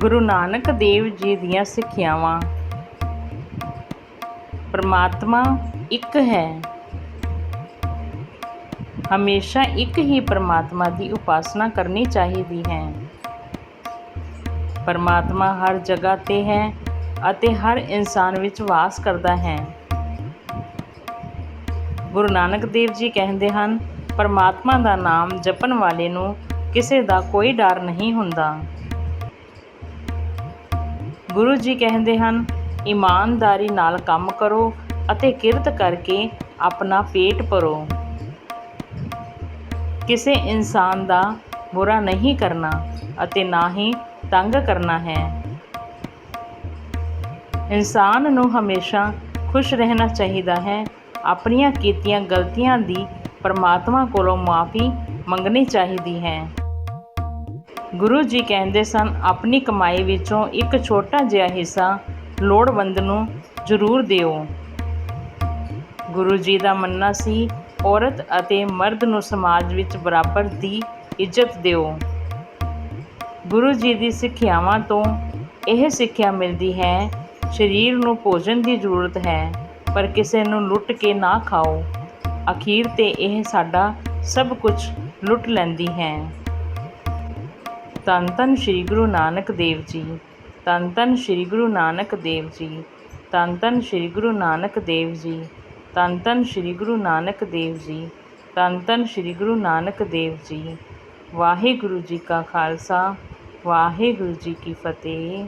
ਗੁਰੂ ਨਾਨਕ ਦੇਵ ਜੀ ਦੀਆਂ ਸਿੱਖਿਆਵਾਂ। ਪਰਮਾਤਮਾ ਇੱਕ ਹੈ। ਹਮੇਸ਼ਾ ਇੱਕ ਹੀ ਪਰਮਾਤਮਾ ਦੀ ਉਪਾਸਨਾ ਕਰਨੀ ਚਾਹੀਦੀ ਹੈ। ਪਰਮਾਤਮਾ ਹਰ ਜਗ੍ਹਾ ਤੇ ਹੈ ਅਤੇ ਹਰ ਇਨਸਾਨ ਵਿੱਚ ਵਾਸ ਕਰਦਾ ਹੈ। ਗੁਰੂ ਨਾਨਕ ਦੇਵ ਜੀ ਕਹਿੰਦੇ ਹਨ, ਪਰਮਾਤਮਾ ਦਾ ਨਾਮ ਜਪਣ ਵਾਲੇ ਨੂੰ ਕਿਸੇ ਦਾ ਕੋਈ ਡਰ ਨਹੀਂ ਹੁੰਦਾ। ਗੁਰੂ ਜੀ ਕਹਿੰਦੇ ਹਨ, ਇਮਾਨਦਾਰੀ ਨਾਲ ਕੰਮ ਕਰੋ ਅਤੇ ਕਿਰਤ ਕਰਕੇ ਆਪਣਾ ਪੇਟ ਭਰੋ। ਕਿਸੇ ਇਨਸਾਨ ਦਾ ਬੁਰਾ ਨਹੀਂ ਕਰਨਾ ਅਤੇ ਨਾ ਹੀ ਤੰਗ ਕਰਨਾ ਹੈ। ਇਨਸਾਨ ਨੂੰ ਹਮੇਸ਼ਾ ਖੁਸ਼ ਰਹਿਣਾ ਚਾਹੀਦਾ ਹੈ, ਆਪਣੀਆਂ ਕੀਤੀਆਂ ਗਲਤੀਆਂ ਦੀ ਪਰਮਾਤਮਾ ਕੋਲੋਂ ਮਾਫੀ ਮੰਗਣੀ ਚਾਹੀਦੀ ਹੈ। ਗੁਰੂ ਜੀ ਕਹਿੰਦੇ ਸਨ, ਆਪਣੀ ਕਮਾਈ ਵਿੱਚੋਂ ਇੱਕ ਛੋਟਾ ਜਿਹਾ ਹਿੱਸਾ ਲੋੜਵੰਦ ਨੂੰ ਜ਼ਰੂਰ ਦਿਓ। ਗੁਰੂ ਜੀ ਦਾ ਮੰਨਣਾ ਸੀ, ਔਰਤ ਅਤੇ ਮਰਦ ਨੂੰ ਸਮਾਜ ਵਿੱਚ ਬਰਾਬਰ ਦੀ ਇੱਜ਼ਤ ਦਿਓ। ਗੁਰੂ ਜੀ ਦੀ ਸਿੱਖਿਆਵਾਂ ਤੋਂ ਇਹ ਸਿੱਖਿਆ ਮਿਲਦੀ ਹੈ, ਸਰੀਰ ਨੂੰ ਭੋਜਨ ਦੀ ਜ਼ਰੂਰਤ ਹੈ, ਪਰ ਕਿਸੇ ਨੂੰ ਲੁੱਟ ਕੇ ਨਾ ਖਾਓ। ਅਖੀਰ ਤੇ ਇਹ ਸਾਡਾ ਸਭ ਕੁਝ ਲੁੱਟ ਲੈਂਦੀ ਹੈ। ਧੰਨ ਧੰਨ ਸ੍ਰੀ ਗੁਰੂ ਨਾਨਕ ਦੇਵ ਜੀ ਧੰਨ ਧੰਨ ਸ੍ਰੀ ਗੁਰੂ ਨਾਨਕ ਦੇਵ ਜੀ ਧੰਨ ਧੰਨ ਸ੍ਰੀ ਗੁਰੂ ਨਾਨਕ ਦੇਵ ਜੀ ਧੰਨ ਧੰਨ ਸ੍ਰੀ ਗੁਰੂ ਨਾਨਕ ਦੇਵ ਜੀ ਧੰਨ ਧੰਨ ਸ੍ਰੀ ਗੁਰੂ ਨਾਨਕ ਦੇਵ ਜੀ। ਵਾਹਿਗੁਰੂ ਜੀ ਕਾ ਖਾਲਸਾ, ਵਾਹਿਗੁਰੂ ਜੀ ਕੀ ਫਤਿਹ।